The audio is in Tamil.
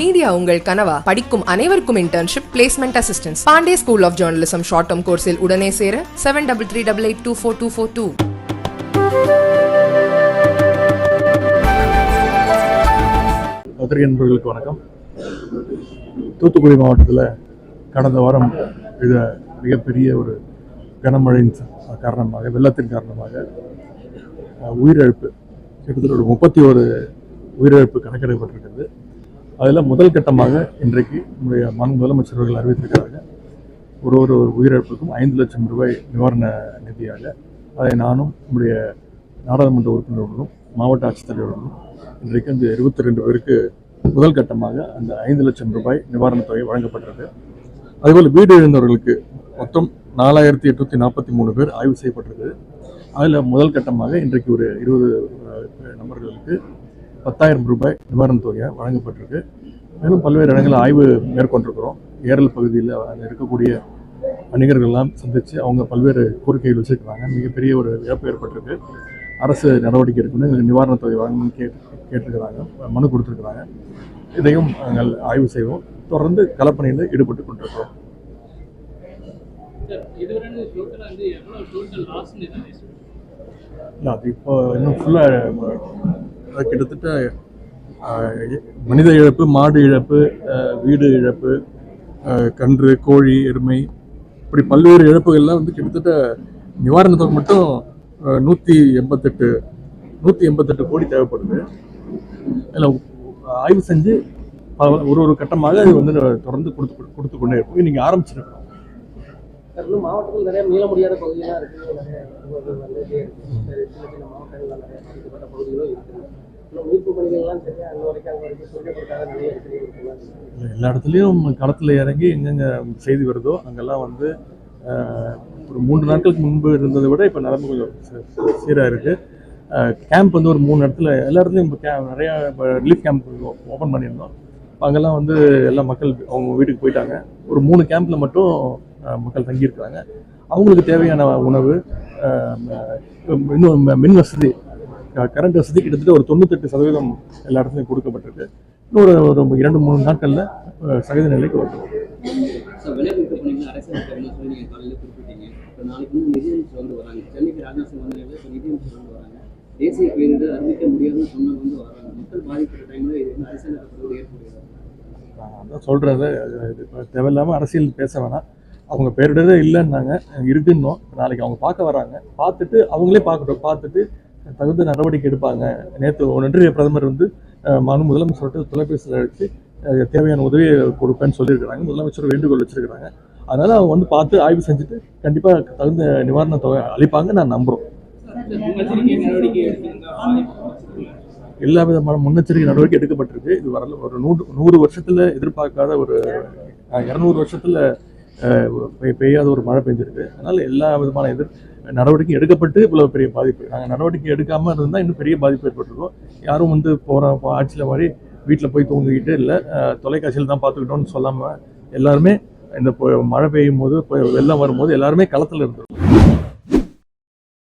மீடியா உங்கள் கனவா? படிக்கும் அனைவருக்கும் internship placement assistance Pandey school of journalism short term கோர்ஸில் உடனே சேர seven double three double eight two four two four two பத்திரிகை நண்பர்களுக்கு வணக்கம். தூத்துக்குடி மாவட்டத்தில் கடந்த வாரம் பெய்த மிகப்பெரிய ஒரு கனமழையின் காரணமாக வெள்ளத்தின் காரணமாக உயிரிழப்பு. கிட்டத்தட்ட ஒரு முப்பத்தி ஒரு உயிரிழப்பு கணக்கெடுக்கப்பட்டிருக்கிறது அதில் முதல் கட்டமாக இன்றைக்கு நம்முடைய மாநில முதலமைச்சர்கள் அறிவித்திருக்கிறாங்க ஒரு ஒரு உயிரிழப்புக்கும் ஐந்து லட்சம் ரூபாய் நிவாரண நிதியாக அதை நானும் நம்முடைய நாடாளுமன்ற உறுப்பினர்களும் மாவட்ட ஆட்சித்தலைவர்களும் இன்றைக்கு அந்த இருபத்தி ரெண்டு பேருக்கு முதல் கட்டமாக அந்த ஐந்து லட்சம் ரூபாய் நிவாரணத் தொகை வழங்கப்பட்டது அதுபோல் வீடு இழந்தவர்களுக்கு மொத்தம் நாலாயிரத்தி எட்நூற்றி நாற்பத்தி மூணு பேர் ஆய்வு செய்யப்பட்டிருக்கு அதில் முதல் கட்டமாக இன்றைக்கு ஒரு இருபது நபர்களுக்கு பத்தாயிரம் ரூபாய் நிவாரணத் தொகை வழங்கப்பட்டிருக்கு. மேலும் பல்வேறு இடங்களில் ஆய்வு மேற்கொண்டிருக்கிறோம். ஏரல் பகுதியில் அங்கே இருக்கக்கூடிய வணிகர்கள்லாம் சந்தித்து அவங்க பல்வேறு கோரிக்கைகள் வச்சுருக்கிறாங்க. மிகப்பெரிய ஒரு இழப்பு ஏற்பட்டிருக்கு. அரசு நடவடிக்கை எடுக்கணும். எங்களுக்கு நிவாரணத் தொகை வழங்கணும்னு கேட்டு கேட்டிருக்கிறாங்க. மனு கொடுத்துருக்குறாங்க. இதையும் நாங்கள் ஆய்வு செய்வோம். தொடர்ந்து களப்பணியில் ஈடுபட்டு கொண்டிருக்கிறோம்? இல்லை அது இப்போ இன்னும் ஃபுல்லாக கிட்டத்தட்ட மனித இழப்பு மாடு இழப்பு வீடு இழப்பு கன்று கோழி எருமை இப்படி பல்வேறு இழப்புகள்லாம் வந்து கிட்டத்தட்ட நிவாரணத்துக்கு மட்டும் நூற்றி எண்பத்தெட்டு நூற்றி எண்பத்தெட்டு கோடி தேவைப்படுது. அதில் ஆய்வு செஞ்சு பல- ஒரு ஒரு கட்டமாக அது வந்து தொடர்ந்து கொடுத்து கொடுத்து கொண்டே இருக்கும். நீங்கள் ஆரம்பிச்சிருக்கோம் மாவட்டத்தில் நிறைய மீள முடியாத பகுதியெல்லாம் இருக்குது நிறைய நிறைய பாதிக்கப்பட்ட எல்லா இடத்துலையும் களத்தில் இறங்கி எங்கெங்க செய்தி வருதோ அங்கெல்லாம் வந்து ஒரு மூன்று நாட்களுக்கு முன்பு இருந்ததை விட இப்போ நிலம கொஞ்சம் சீராக இருக்குது கேம்ப் வந்து ஒரு மூணு இடத்துல எல்லா இடத்துலையும் இப்போ கே நிறையா இப்போ ரிலீஃப் கேம்ப் ஓப்பன் பண்ணியிருந்தோம். இப்போ அங்கெல்லாம் வந்து எல்லா மக்கள் அவங்க வீட்டுக்கு போயிட்டாங்க. ஒரு மூணு கேம்பில் மட்டும் மக்கள் தங்கியிருக்கிறாங்க. அவங்களுக்கு தேவையான உணவு இன்னும் ம- மின் வசதி கரண்ட் வசதி கிட்டத்தட்ட ஒரு தொண்ணூத்தெட்டு சதவீதம் எல்லா இடத்துலையும் கொடுக்கப்பட்டிருக்கு. இன்னும் ஒரு இரண்டு மூணு நாட்களில் சகஜ நிலைக்கு வராங்க. தேசிய பேரிடர் அறிவிக்க முடியாதுன்னு சொன்னவங்க வந்து வராங்க. மக்கள் பாதிக்கிற டைமில் இது வந்து அரசியல் நடக்கிறது ஏற்படுகிறது நான் அதான் சொல்கிறது தேவையில்லாமல் அரசியல் பேச வேணாம். அவங்க பேரிடரே இல்லைன்னாங்க. இருக்குன்னோம் நாளைக்கு அவங்க பார்க்க வராங்க. பார்த்துட்டு அவங்களே பார்க்கட்டும். பார்த்துட்டு தகுந்த நடவடிக்கை எடுப்பாங்க. நேற்று ஒன்றிய பிரதமர் வந்து மனு முதலமைச்சர்கிட்ட தொலைபேசியில் அழைத்து தேவையான உதவியை கொடுப்பேன்னு சொல்லியிருக்கிறாங்க. முதலமைச்சர் வேண்டுகோள் வச்சிருக்கிறாங்க. அதனால் அவங்க வந்து பார்த்து ஆய்வு செஞ்சுட்டு கண்டிப்பாக தகுந்த நிவாரண தொகை அளிப்பாங்க நான் நம்புகிறோம் எல்லா விதமான முன்னெச்சரிக்கை நடவடிக்கை எடுக்கப்பட்டிருக்கு. இது வரல ஒரு நூறு நூறு வருஷத்தில் எதிர்பார்க்காத ஒரு இரநூறு வருஷத்தில் வருஷத்துல பெய்- பெய்யாத ஒரு மழை பெஞ்சிருக்கு. அதனால் எல்லா விதமான எதிர் நடவடிக்கை எடுக்கப்பட்டு இவ்வளவு பெரிய பாதிப்பு. நாங்கள் நடவடிக்கை எடுக்காம இருந்தால் இன்னும் பெரிய பாதிப்பு ஏற்பட்டிருக்கும். யாரும் வந்து போற ஆட்சியில் மாதிரி வீட்டில் போய் தூங்கிக்கிட்டு இல்லை. தொலைக்காட்சியில் தான் பார்த்துக்கிட்டோம்னு சொல்லாம எல்லாருமே இந்த மழை பெய்யும் போது வெள்ளம் வரும்போது எல்லாருமே களத்தில் இருந்தோம்